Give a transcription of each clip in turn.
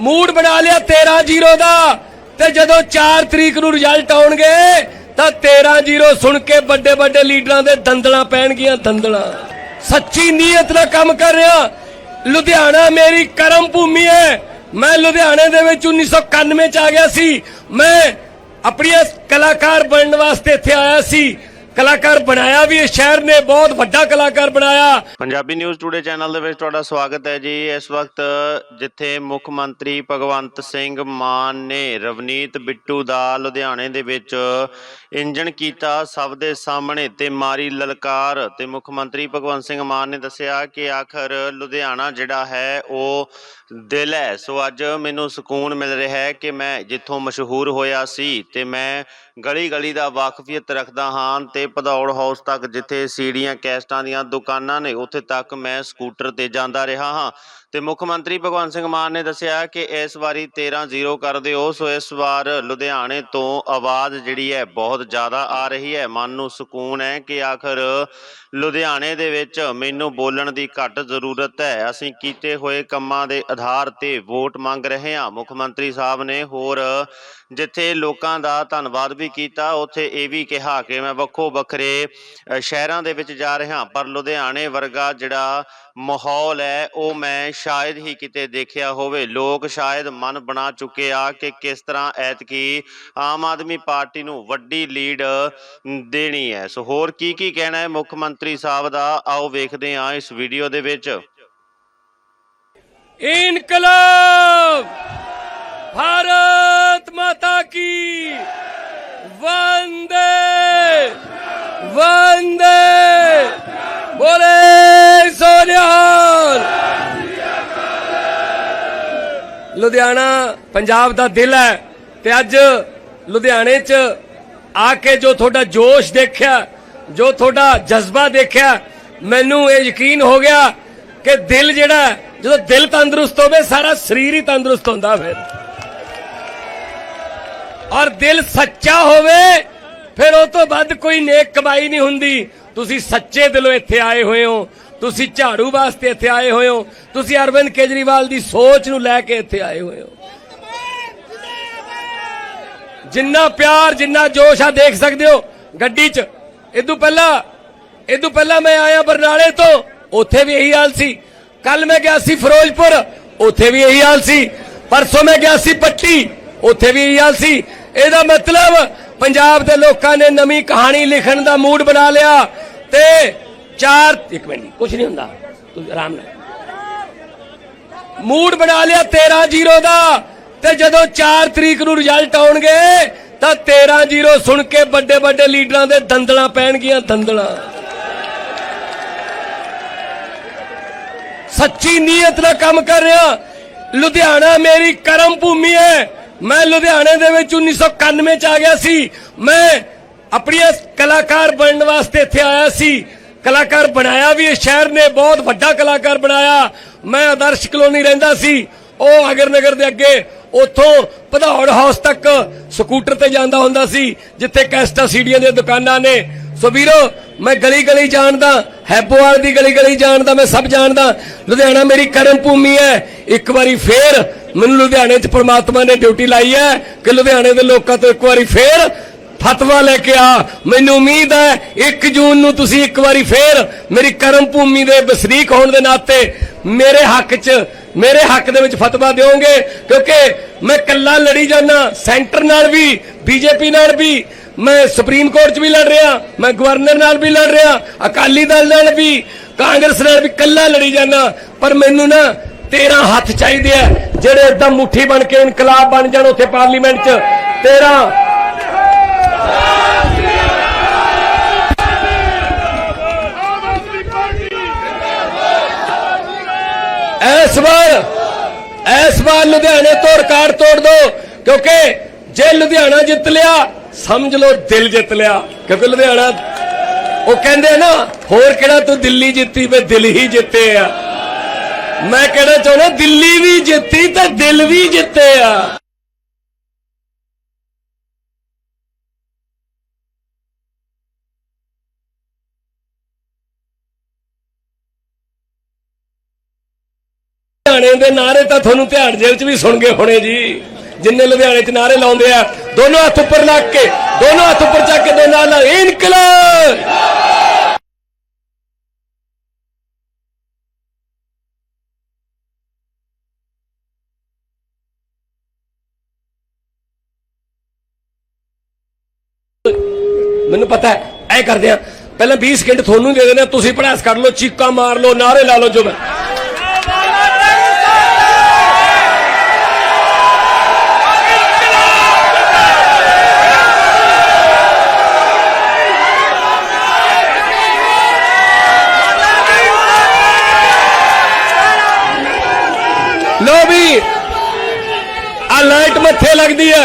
Mood ਬਣਾ ਲਿਆ 13-0 ਦਾ। ਤੇ ਜਦੋਂ 4 ਤਰੀਕ ਨੂੰ ਰਿਜ਼ਲਟ ਆਉਣਗੇ, ਤਾਂ 13-0 ਸੁਣ ਕੇ ਵੱਡੇ ਵੱਡੇ ਲੀਡਰਾਂ ਦੇ ਦੰਦਲਾਂ ਪੈਣਗੀਆਂ ਦੰਦਲਾਂ। ਸੱਚੀ ਨੀਅਤ ਨਾਲ ਕੰਮ ਕਰ ਰਿਹਾ। ਲੁਧਿਆਣਾ ਮੇਰੀ ਕਰਮ ਭੂਮੀ ਹੈ। ਮੈਂ ਲੁਧਿਆਣੇ ਦੇ ਵਿੱਚ 1991 ਚ ਆ ਗਿਆ ਸੀ। ਮੈਂ ਆਪਣੀ ਕਲਾਕਾਰ ਬਣਨ ਵਾਸਤੇ ਇੱਥੇ ਆਇਆ ਸੀ। ਕਲਾਕਾਰ ਬਣਾਇਆ ਵੀ ਇਸ ਸ਼ਹਿਰ ਨੇ, ਬਹੁਤ ਵੱਡਾ ਕਲਾਕਾਰ ਬਣਾਇਆ। ਪੰਜਾਬੀ ਨਿਊਜ਼ ਟੂਡੇ ਚੈਨਲ ਦੇ ਵਿੱਚ ਤੁਹਾਡਾ ਸਵਾਗਤ ਹੈ ਜੀ। ਇਸ ਵਕਤ ਜਿੱਥੇ ਮੁੱਖ ਮੰਤਰੀ ਭਗਵੰਤ ਸਿੰਘ ਮਾਨ ਨੇ ਰਵਨੀਤ ਬਿੱਟੂ ਦਾ ਲੁਧਿਆਣੇ ਦੇ ਵਿੱਚ ਇੰਜਣ ਕੀਤਾ ਸਭ ਦੇ ਸਾਹਮਣੇ ਤੇ ਮਾਰੀ ਲਲਕਾਰ ਤੇ ਮੁੱਖ ਮੰਤਰੀ ਭਗਵੰਤ ਸਿੰਘ ਮਾਨ ਨੇ ਦੱਸਿਆ ਕਿ ਆਖਰ ਲੁਧਿਆਣਾ ਜਿਹੜਾ ਹੈ, ਉਹ ਦਿਲ ਹੈ। ਸੋ ਅੱਜ ਮੈਨੂੰ ਸਕੂਨ ਮਿਲ ਰਿਹਾ ਹੈ ਕਿ ਮੈਂ ਜਿੱਥੋਂ ਮਸ਼ਹੂਰ ਹੋਇਆ ਸੀ ਤੇ ਮੈਂ ਗਲੀ ਗਲੀ ਦਾ ਵਾਕਫੀਅਤ ਰੱਖਦਾ ਹਾਂ ਤੇ ਭਦੌੜ ਹਾਊਸ ਤੱਕ ਜਿੱਥੇ ਸੀੜੀਆਂ, ਕੈਸਟਾਂ ਦੀਆਂ ਦੁਕਾਨਾਂ ਨੇ, ਉੱਥੇ ਤੱਕ ਮੈਂ ਸਕੂਟਰ ਤੇ ਜਾਂਦਾ ਰਿਹਾ ਹਾਂ। ਤੇ ਮੁੱਖ ਮੰਤਰੀ ਭਗਵੰਤ ਸਿੰਘ ਮਾਨ ਨੇ ਦੱਸਿਆ ਕਿ ਇਸ ਵਾਰੀ 13-0 ਕਰ ਦਿਓ। ਸੋ ਇਸ ਵਾਰ ਲੁਧਿਆਣੇ ਤੋਂ ਆਵਾਜ਼ ਜਿਹੜੀ ਹੈ ਬਹੁਤ ਜ਼ਿਆਦਾ ਆ ਰਹੀ ਹੈ। ਮਨ ਨੂੰ ਸਕੂਨ ਹੈ ਕਿ ਆਖਰ ਲੁਧਿਆਣੇ ਦੇ ਵਿੱਚ ਮੈਨੂੰ ਬੋਲਣ ਦੀ ਘੱਟ ਜ਼ਰੂਰਤ ਹੈ। ਅਸੀਂ ਕੀਤੇ ਹੋਏ ਕੰਮਾਂ ਦੇ ਆਧਾਰ ਤੇ ਵੋਟ ਮੰਗ ਰਹੇ ਹਾਂ। ਮੁੱਖ ਮੰਤਰੀ ਸਾਹਿਬ ਨੇ ਹੋਰ ਜਿੱਥੇ ਲੋਕਾਂ ਦਾ ਧੰਨਵਾਦ ਵੀ ਕੀਤਾ, ਉੱਥੇ ਇਹ ਵੀ ਕਿਹਾ ਕਿ ਮੈਂ ਵੱਖੋ ਵੱਖਰੇ ਸ਼ਹਿਰਾਂ ਦੇ ਵਿੱਚ ਜਾ ਰਿਹਾ ਪਰ ਲੁਧਿਆਣੇ ਵਰਗਾ ਜਿਹੜਾ ਮਾਹੌਲ ਹੈ, ਉਹ ਮੈਂ ਸ਼ਾਇਦ ਹੀ ਕਿਤੇ ਦੇਖਿਆ ਹੋਵੇ। ਲੋਕ ਸ਼ਾਇਦ ਮਨ ਬਣਾ ਚੁੱਕੇ ਆ ਕਿ ਕਿਸ ਤਰ੍ਹਾਂ ਐਤਕੀ ਆਮ ਆਦਮੀ ਪਾਰਟੀ ਨੂੰ ਵੱਡੀ ਲੀਡ ਦੇਣੀ ਹੈ। ਸੋ ਹੋਰ ਕੀ ਕੀ ਕਹਿਣਾ ਹੈ ਮੁੱਖ ਮੰਤਰੀ ਸਾਹਿਬ ਦਾ? ਆਓ ਵੇਖਦੇ ਹਾਂ ਇਸ ਵੀਡੀਓ ਦੇ ਵਿੱਚ। ਇਨਕਲਾਬ! ਭਾਰਤ ਮਾਤਾ ਕੀ ਵੰਦੇ! ਵੰਦੇ! ਬੋਲੇ ਲੁਧਿਆਣਾ ਪੰਜਾਬ ਦਾ ਦਿਲ ਹੈ ਤੇ ਅੱਜ ਲੁਧਿਆਣੇ 'ਚ ਆ ਕੇ ਜੋ ਤੁਹਾਡਾ ਜੋਸ਼ ਦੇਖਿਆ, ਜੋ ਤੁਹਾਡਾ ਜਜ਼ਬਾ ਦੇਖਿਆ, ਮੈਨੂੰ ਇਹ ਯਕੀਨ ਹੋ ਗਿਆ ਕਿ ਦਿਲ ਜਿਹੜਾ ਜਦੋਂ ਦਿਲ ਤੰਦਰੁਸਤ ਹੋਵੇ, ਸਾਰਾ ਸਰੀਰ ਹੀ ਤੰਦਰੁਸਤ ਹੁੰਦਾ ਫਿਰ। ਔਰ ਦਿਲ ਸੱਚਾ ਹੋਵੇ, ਫਿਰ ਉਹ ਤੋਂ ਵੱਧ ਕੋਈ ਨੇਕ ਕਮਾਈ ਨਹੀਂ ਹੁੰਦੀ। ਤੁਸੀਂ ਸੱਚੇ ਦਿਲੋਂ ਇੱਥੇ ਆਏ ਹੋਏ ਹੋ। ਤੁਸੀਂ ਝਾੜੂ ਵਾਸਤੇ ਇੱਥੇ ਆਏ ਹੋਏ ਹੋ। ਤੁਸੀਂ ਅਰਵਿੰਦ ਕੇਜਰੀਵਾਲ ਦੀ ਸੋਚ ਨੂੰ ਲੈ ਕੇ ਇੱਥੇ ਆਏ ਹੋਏ ਹੋ। ਜਿੰਨਾ ਪਿਆਰ, ਜਿੰਨਾ ਜੋਸ਼ ਆ, ਦੇਖ ਸਕਦੇ ਹੋ ਗੱਡੀ 'ਚ। ਇਦੋਂ ਪਹਿਲਾਂ ਇਦੋਂ ਪਹਿਲਾਂ ਮੈਂ ਆਇਆ ਬਰਨਾਲੇ ਤੋਂ। ਉੱਥੇ ਵੀ ਇਹੀ ਹਾਲ ਸੀ। ਕੱਲ ਮੈਂ ਗਿਆ ਸੀ ਫਿਰੋਜ਼ਪੁਰ। ਉੱਥੇ ਵੀ ਇਹੀ ਹਾਲ ਸੀ। ਪਰਸੋਂ ਮੈਂ ਗਿਆ ਸੀ ਪੱਟੀ। ਉੱਥੇ ਵੀ ਇਹੀ ਹਾਲ ਸੀ। ਇਹਦਾ ਮਤਲਬ ਪੰਜਾਬ ਦੇ ਲੋਕਾਂ ਨੇ ਨਵੀਂ ਕਹਾਣੀ ਲਿਖਣ ਦਾ ਮੂਡ ਬਣਾ ਲਿਆ ਤੇ ਚਾਰ, ਇੱਕ ਮਿੰਟ ਕੁਝ ਨਹੀਂ ਹੁੰਦਾ। ਤੁਸੀਂ ਆਰਾਮ ਨਾਲ। ਮੂਡ ਬਣਾ ਲਿਆ 13-0 ਦਾ। ਤੇ ਜਦੋਂ 4 ਤਰੀਕ ਨੂੰ ਰਿਜ਼ਲਟ ਆਉਣਗੇ, ਤਾਂ 13-0 ਸੁਣ ਕੇ ਵੱਡੇ ਵੱਡੇ ਲੀਡਰਾਂ ਦੇ ਦੰਦਲਾਂ ਪੈਣਗੀਆਂ, ਦੰਦਲਾਂ। ਸੱਚੀ ਨੀਅਤ ਨਾਲ ਕੰਮ ਕਰ ਰਿਹਾ। ਲੁਧਿਆਣਾ ਮੇਰੀ ਕਰਮ ਭੂਮੀ ਹੈ। ਮੈਂ ਲੁਧਿਆਣੇ ਦੇ ਵਿੱਚ 1991 ਚ ਆ ਗਿਆ ਸੀ। ਮੈਂ ਆਪਣੀ ਕਲਾਕਾਰ ਬਣਨ ਵਾਸਤੇ ਇੱਥੇ ਆਇਆ ਸੀ। ਕਲਾਕਾਰ ਬਣਾਇਆ ਵੀ ਇਸ ਸ਼ਹਿਰ ਨੇ, ਬਹੁਤ ਵੱਡਾ ਕਲਾਕਾਰ ਬਣਾਇਆ। ਮੈਂ ਆਦਰਸ਼ ਕਲੋਨੀ ਰਹਿੰਦਾ ਸੀ, ਉਹ ਅਗਰ ਨਗਰ ਦੇ ਅੱਗੇ, ਉੱਥੋਂ ਭਦੌੜ ਹਾਊਸ ਤੱਕ ਸਕੂਟਰ ਤੇ ਜਾਂਦਾ ਹੁੰਦਾ ਸੀ, ਜਿੱਥੇ ਕੈਸਟਾ ਸੀਡੀਆਂ ਦੀਆਂ ਦੁਕਾਨਾਂ ਨੇ। ਸੋ ਵੀਰੋ, ਮੈਂ ਗਲੀ ਗਲੀ ਜਾਣਦਾ ਹੈਪੋਵਾਲ ਦੀ ਗਲੀ ਗਲੀ ਜਾਣਦਾ, ਮੈਂ ਸਭ ਜਾਣਦਾ। ਲੁਧਿਆਣਾ ਮੇਰੀ ਕਰਮ ਭੂਮੀ ਹੈ। ਇੱਕ ਵਾਰੀ ਫੇਰ ਮੈਨੂੰ ਲੁਧਿਆਣੇ 'ਚ ਪ੍ਰਮਾਤਮਾ ਨੇ ਡਿਊਟੀ ਲਾਈ ਹੈ ਕਿ ਲੁਧਿਆਣੇ ਦੇ ਲੋਕਾਂ ਤੋਂ ਇੱਕ ਵਾਰੀ ਫੇਰ ਫਤਵਾ ਲੈ ਕੇ ਆ। ਮੈਨੂੰ ਉਮੀਦ ਹੈ 1 ਜੂਨ ਨੂੰ ਤੁਸੀਂ ਇੱਕ ਵਾਰੀ ਫੇਰ ਮੇਰੀ ਕਰਮ ਭੂਮੀ ਦੇ ਵਸਨੀਕ ਹੋਣ ਦੇ ਨਾਤੇ ਮੇਰੇ ਹੱਕ 'ਚ, ਮੇਰੇ ਹੱਕ ਦੇ ਵਿੱਚ ਫਤਵਾ ਦਿਓਗੇ। ਕਿਉਂਕਿ ਮੈਂ ਕੱਲਾ ਲੜੀ ਜਾਣਾ ਸੈਂਟਰ ਨਾਲ ਵੀ, ਬੀਜੇਪੀ ਨਾਲ ਵੀ, ਮੈਂ ਸੁਪਰੀਮ ਕੋਰਟ 'ਚ ਵੀ ਲੜ ਰਿਹਾ, ਮੈਂ ਗਵਰਨਰ ਨਾਲ ਵੀ ਲੜ ਰਿਹਾ, ਅਕਾਲੀ ਦਲ ਨਾਲ ਵੀ, ਕਾਂਗਰਸ ਨਾਲ ਵੀ ਕੱਲਾ ਲੜੀ ਜਾਣਾ ਪਰ ਮੈਨੂੰ ਨਾ 13 ਹੱਥ ਚਾਹੀਦੇ ਆ, ਜਿਹੜੇ ਇਦਾਂ ਮੁੱਠੀ ਬਣ ਕੇ ਇਨਕਲਾਬ ਬਣ ਜਾਣ ਉੱਥੇ ਪਾਰਲੀਮੈਂਟ 'ਚ 13 ਇਸ ਵਾਰ ਇਸ ਵਾਰ ਲੁਧਿਆਣੇ ਤੋਂ ਰਿਕਾਰਡ ਤੋੜ ਦੋ, ਕਿਉਂਕਿ ਜੇ ਲੁਧਿਆਣਾ ਜਿੱਤ ਲਿਆ, ਸਮਝ ਲਓ ਦਿਲ ਜਿੱਤ ਲਿਆ, ਕਿਉਂਕਿ ਲੁਧਿਆਣਾ, ਉਹ ਕਹਿੰਦੇ ਨਾ, ਹੋਰ ਕਿਹੜਾ ਤੂੰ ਦਿੱਲੀ ਜਿੱਤੀ ਵੇ ਦਿਲ ਹੀ ਜਿੱਤੇ ਆ। ਮੈਂ ਕਹਿਣਾ ਚਾਹੁੰਦਾ, ਦਿੱਲੀ ਵੀ ਜਿੱਤੀ ਤੇ ਦਿਲ ਵੀ ਜਿੱਤੇ ਆ। ਲੁਧਿਆਣੇ ਦੇ ਨਾਰੇ ਤਾਂ ਤੁਹਾਨੂੰ ਧਿਆਨ ਜੇਲ੍ਹ 'ਚ ਵੀ ਸੁਣ ਗਏ ਹੋਣੇ ਜੀ। ਜਿੰਨੇ ਲੁਧਿਆਣੇ 'ਚ ਨਾਰੇ ਲਾਉਂਦੇ ਆ, ਦੋਨੋਂ ਹੱਥ ਉੱਪਰ ਲੱਗ ਕੇ, ਦੋਨੋਂ ਹੱਥ ਉੱਪਰ ਚੱਕ ਕੇ ਦੋਨਾਂ ਨਾਲ ਇਨਕਲਾਬ! ਮੈਨੂੰ ਪਤਾ ਹੈ, ਐ ਕਰਦੇ ਆ, ਪਹਿਲਾਂ 20 ਸਕਿੰਟ ਤੁਹਾਨੂੰ ਦੇ ਦੇਣੇ ਤੁਸੀਂ ਪੜਾਸ ਕਰ ਲਓ, ਚੀਕਾਂ ਮਾਰ ਲਓ, ਨਾਰੇ ਲਾ ਲਓ ਜੋ ਮੈਂ ਲੋ ਵੀ ਆ ਲਾਈਟ ਮੱਥੇ ਲੱਗਦੀ ਹੈ।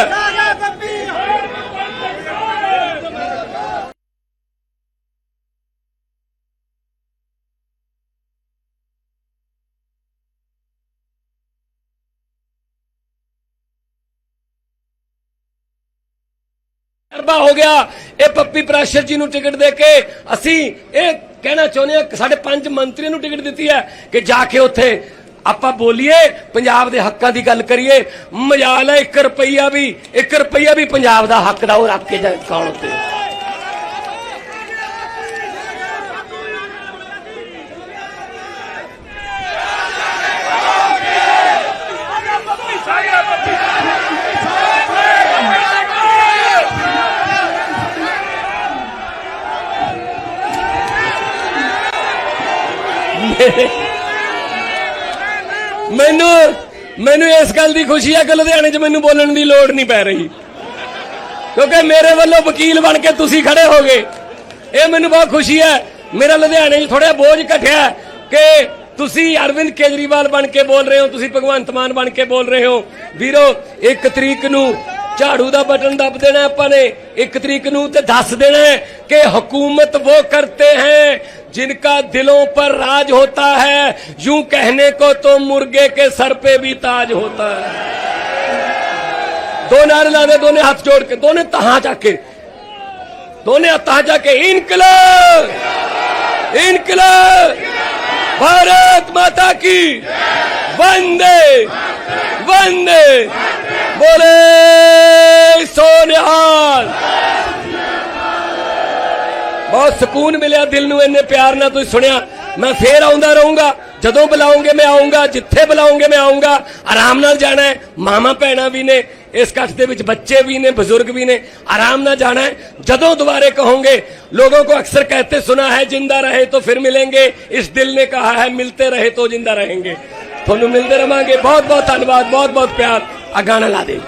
ਅਰਬਾ ਹੋ ਗਿਆ। ਇਹ ਪੱਪੀ ਪ੍ਰਾਸ਼ਰ ਜੀ ਨੂੰ ਟਿਕਟ ਦੇ ਕੇ ਅਸੀਂ ਇਹ ਕਹਿਣਾ ਚਾਹੁੰਦੇ ਹਾਂ ਕਿ ਸਾਡੇ ਪੰਜ ਮੰਤਰੀਆਂ ਨੂੰ ਟਿਕਟ ਦਿੱਤੀ ਹੈ ਕਿ ਜਾ ਕੇ ਉੱਥੇ ਆਪਾਂ ਬੋਲੀਏ, ਪੰਜਾਬ ਦੇ ਹੱਕਾਂ ਦੀ ਗੱਲ ਕਰੀਏ, ਮਜਾਲ ਹੈ 1 ਰੁਪਈਆ ਵੀ 1 ਰੁਪਈਆ ਵੀ ਪੰਜਾਬ ਦਾ ਹੱਕ ਦਾ, ਉਹ ਰੱਖ ਕੇ ਕੌਣ ਉੱਤੇ? ਮੈਨੂੰ ਮੈਨੂੰ ਇਸ ਗੱਲ ਦੀ ਖੁਸ਼ੀ ਹੈ ਕਿ ਲੁਧਿਆਣੇ 'ਚ ਮੈਨੂੰ ਬੋਲਣ ਦੀ ਲੋੜ ਨਹੀਂ ਪੈ ਰਹੀ। ਕਿਉਂਕਿ ਮੇਰੇ ਵੱਲੋਂ ਵਕੀਲ ਬਣ ਕੇ ਤੁਸੀਂ ਖੜੇ ਹੋ ਗਏ ਇਹ ਮੈਨੂੰ ਬਹੁਤ ਖੁਸ਼ੀ ਹੈ। ਮੇਰਾ ਲੁਧਿਆਣੇ 'ਚ ਥੋੜਾ ਬੋਝ ਘਟਿਆ ਕਿ ਤੁਸੀਂ ਅਰਵਿੰਦ ਕੇਜਰੀਵਾਲ ਬਣ ਕੇ ਬੋਲ ਰਹੇ ਹੋ, ਤੁਸੀਂ ਭਗਵੰਤ ਮਾਨ ਬਣ ਕੇ ਬੋਲ ਰਹੇ ਹੋ। ਵੀਰੋ, ਇੱਕ ਤਰੀਕ ਨੂੰ ਝਾੜੂ ਦਾ ਬਟਨ ਦੱਬ ਦੇਣਾ ਆਪਾਂ ਨੇ ਇੱਕ ਤਰੀਕ ਨੂੰ ਤੇ ਦੱਸ ਦੇਣਾ ਹੈ ਕਿ हुकूमत वो करते हैं जिनका दिलों पर राज होता है यूं कहने को तो मुर्गे के सर पे भी ताज होता है दो नारे लाने दोने हाथ जोड़ के दोने तहा जाके दोने तहा जाके इनकलाब इनकलाब भारत माता की वंदे वंदे बोले सोनिहाल ਬਹੁਤ ਸਕੂਨ ਮਿਲਿਆ ਦਿਲ ਨੂੰ ਇੰਨੇ ਪਿਆਰ ਨਾਲ ਤੁਸੀਂ ਸੁਣਿਆ ਮੈਂ ਫੇਰ ਆਉਂਦਾ ਰਹੂੰਗਾ ਜਦੋਂ ਬੁਲਾਉਂਗੇ ਮੈਂ ਆਉਂਗਾ ਜਿੱਥੇ ਬੁਲਾਉਂਗੇ ਮੈਂ ਆਉਂਗਾ ਆਰਾਮ ਨਾਲ ਜਾਣਾ ਹੈ ਮਾਮਾ ਭੈਣਾਂ ਵੀ ਨੇ ਇਸ ਇਕੱਠ ਦੇ ਵਿੱਚ ਬੱਚੇ ਵੀ ਨੇ ਬਜ਼ੁਰਗ भी ने आराम ਨਾਲ ਜਾਣਾ ਹੈ ਜਦੋਂ ਦੁਬਾਰੇ ਕਹੋਗੇ लोगों को अक्सर कहते सुना है जिंदा रहे तो फिर मिलेंगे इस दिल ने कहा है मिलते रहे तो जिंदा रहेंगे ਤੁਹਾਨੂੰ ਮਿਲਦੇ ਰਵਾਂਗੇ ਬਹੁਤ ਬਹੁਤ ਧੰਨਵਾਦ ਬਹੁਤ ਬਹੁਤ ਪਿਆਰ ਆ ਗਾਣਾ ਲਾ ਦੇ